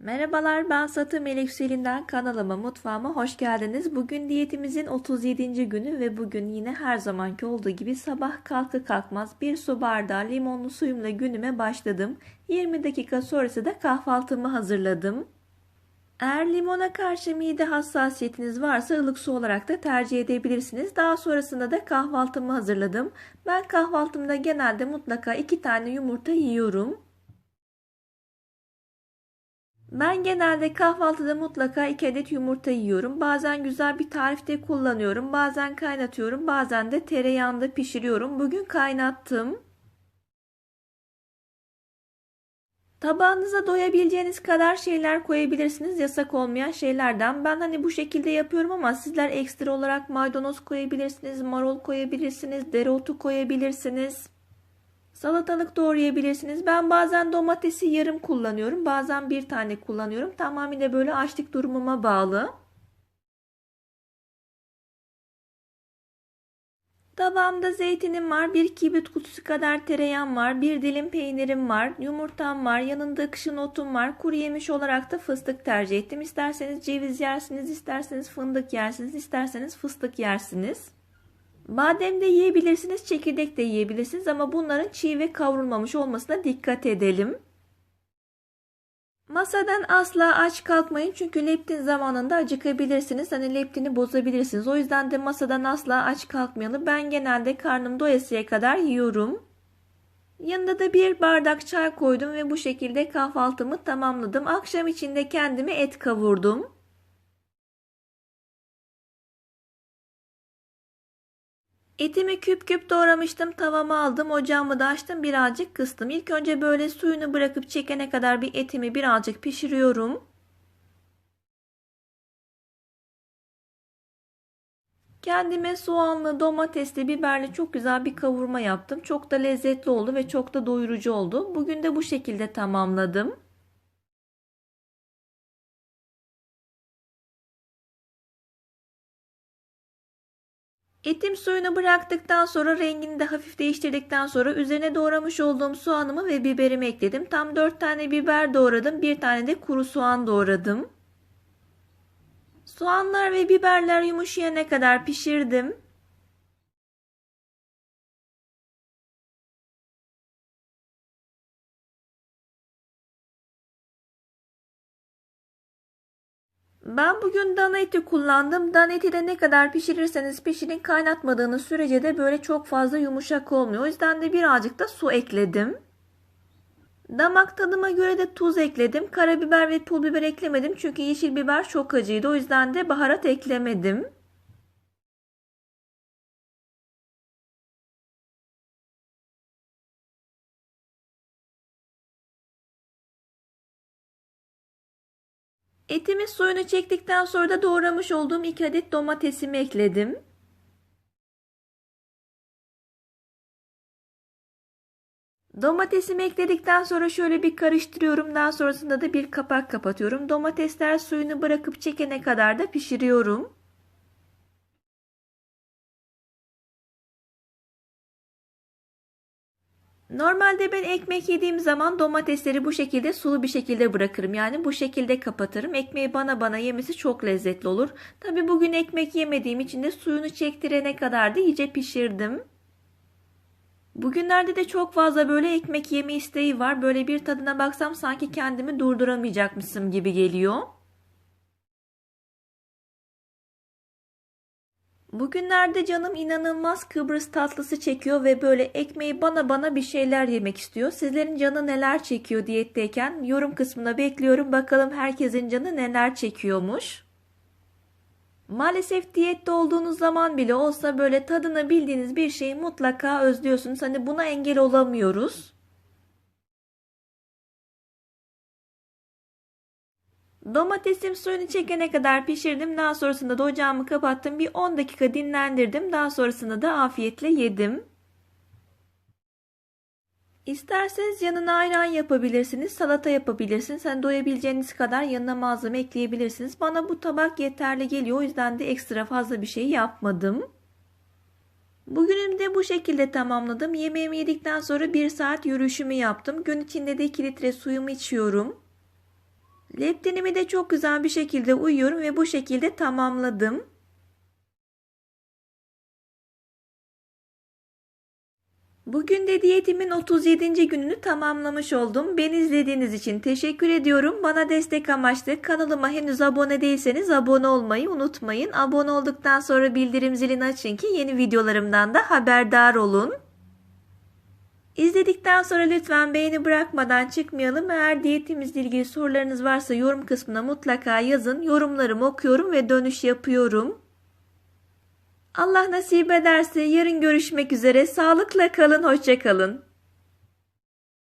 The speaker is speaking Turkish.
Merhabalar ben Satı Melek Selin'den kanalıma mutfağıma hoş geldiniz. Bugün diyetimizin 37. günü ve bugün yine her zamanki olduğu gibi sabah kalkı kalkmaz bir su bardağı limonlu suyumla günüme başladım. 20 dakika sonrası da kahvaltımı hazırladım. Eğer limona karşı mide hassasiyetiniz varsa ılık su olarak da tercih edebilirsiniz. Daha sonrasında da kahvaltımı hazırladım. Ben kahvaltımda genelde mutlaka 2 tane yumurta yiyorum. Ben genelde kahvaltıda mutlaka 2 adet yumurta yiyorum. Bazen güzel bir tarifte kullanıyorum. Bazen kaynatıyorum. Bazen de tereyağında pişiriyorum. Bugün kaynattım. Tabağınıza doyabileceğiniz kadar şeyler koyabilirsiniz. Yasak olmayan şeylerden. Ben hani bu şekilde yapıyorum ama sizler ekstra olarak maydanoz koyabilirsiniz, marul koyabilirsiniz, dereotu koyabilirsiniz. Salatalık doğrayabilirsiniz. Ben bazen domatesi yarım kullanıyorum. Bazen bir tane kullanıyorum. Tamamıyla böyle açlık durumuma bağlı. Tabağımda zeytinim var, bir kibrit kutusu kadar tereyağım var, bir dilim peynirim var, yumurtam var, yanında akışın otum var. Kuru yemiş olarak da fıstık tercih ettim. İsterseniz ceviz yersiniz, isterseniz fındık yersiniz, isterseniz fıstık yersiniz. Badem de yiyebilirsiniz, çekirdek de yiyebilirsiniz ama bunların çiğ ve kavrulmamış olmasına dikkat edelim. Masadan asla aç kalkmayın çünkü leptin zamanında acıkabilirsiniz. Hani leptini bozabilirsiniz. O yüzden de masadan asla aç kalkmayalım. Ben genelde karnım doyasıya kadar yiyorum. Yanında da bir bardak çay koydum ve bu şekilde kahvaltımı tamamladım. Akşam içinde kendime et kavurdum. Etimi küp küp doğramıştım. Tavamı aldım. Ocağımı da açtım. Birazcık kıstım. İlk önce böyle suyunu bırakıp çekene kadar bir etimi birazcık pişiriyorum. Kendime soğanlı, domatesli, biberli çok güzel bir kavurma yaptım. Çok da lezzetli oldu ve çok da doyurucu oldu. Bugün de bu şekilde tamamladım. Etim suyunu bıraktıktan sonra rengini de hafif değiştirdikten sonra üzerine doğramış olduğum soğanımı ve biberimi ekledim. Tam 4 tane biber doğradım. Bir tane de kuru soğan doğradım. Soğanlar ve biberler yumuşayana kadar pişirdim. Ben bugün dana eti kullandım. Dana eti de ne kadar pişirirseniz pişirin kaynatmadığınız sürece de böyle çok fazla yumuşak olmuyor. O yüzden de birazcık da su ekledim. Damak tadıma göre de tuz ekledim. Karabiber ve pul biber eklemedim çünkü yeşil biber çok acıydı. O yüzden de baharat eklemedim. Etimin suyunu çektikten sonra da doğramış olduğum 2 adet domatesimi ekledim. Domatesimi ekledikten sonra şöyle bir karıştırıyorum. Daha sonrasında da bir kapak kapatıyorum. Domatesler suyunu bırakıp çekene kadar da pişiriyorum. Normalde ben ekmek yediğim zaman domatesleri bu şekilde sulu bir şekilde bırakırım. Yani bu şekilde kapatırım. Ekmeği bana bana yemesi çok lezzetli olur. Tabi bugün ekmek yemediğim için de suyunu çektirene kadar da iyice pişirdim. Bugünlerde de çok fazla böyle ekmek yeme isteği var. Böyle bir tadına baksam sanki kendimi durduramayacakmışım gibi geliyor. Bugünlerde canım inanılmaz Kıbrıs tatlısı çekiyor ve böyle ekmeği bana bana bir şeyler yemek istiyor. Sizlerin canı neler çekiyor diyetteyken yorum kısmına bekliyorum. Bakalım herkesin canı neler çekiyormuş. Maalesef diyette olduğunuz zaman bile olsa böyle tadını bildiğiniz bir şeyi mutlaka özlüyorsunuz. Hani buna engel olamıyoruz. Domatesim suyunu çekene kadar pişirdim. Daha sonrasında da ocağımı kapattım. Bir 10 dakika dinlendirdim. Daha sonrasında da afiyetle yedim. İsterseniz yanına ayran yapabilirsiniz, salata yapabilirsiniz. Hani doyabileceğiniz kadar yanına malzeme ekleyebilirsiniz. Bana bu tabak yeterli geliyor. O yüzden de ekstra fazla bir şey yapmadım. Bugünüm de bu şekilde tamamladım. Yemeğimi yedikten sonra bir saat yürüyüşümü yaptım. Gün içinde de 2 litre suyumu içiyorum. Leptinimi de çok güzel bir şekilde uyuyorum ve bu şekilde tamamladım. Bugün de diyetimin 37. gününü tamamlamış oldum. Beni izlediğiniz için teşekkür ediyorum. Bana destek amaçlı kanalıma henüz abone değilseniz abone olmayı unutmayın. Abone olduktan sonra bildirim zilini açın ki yeni videolarımdan da haberdar olun. İzledikten sonra lütfen beğeni bırakmadan çıkmayalım. Eğer diyetimizle ilgili sorularınız varsa yorum kısmına mutlaka yazın. Yorumlarımı okuyorum ve dönüş yapıyorum. Allah nasip ederse yarın görüşmek üzere. Sağlıkla kalın, hoşça kalın.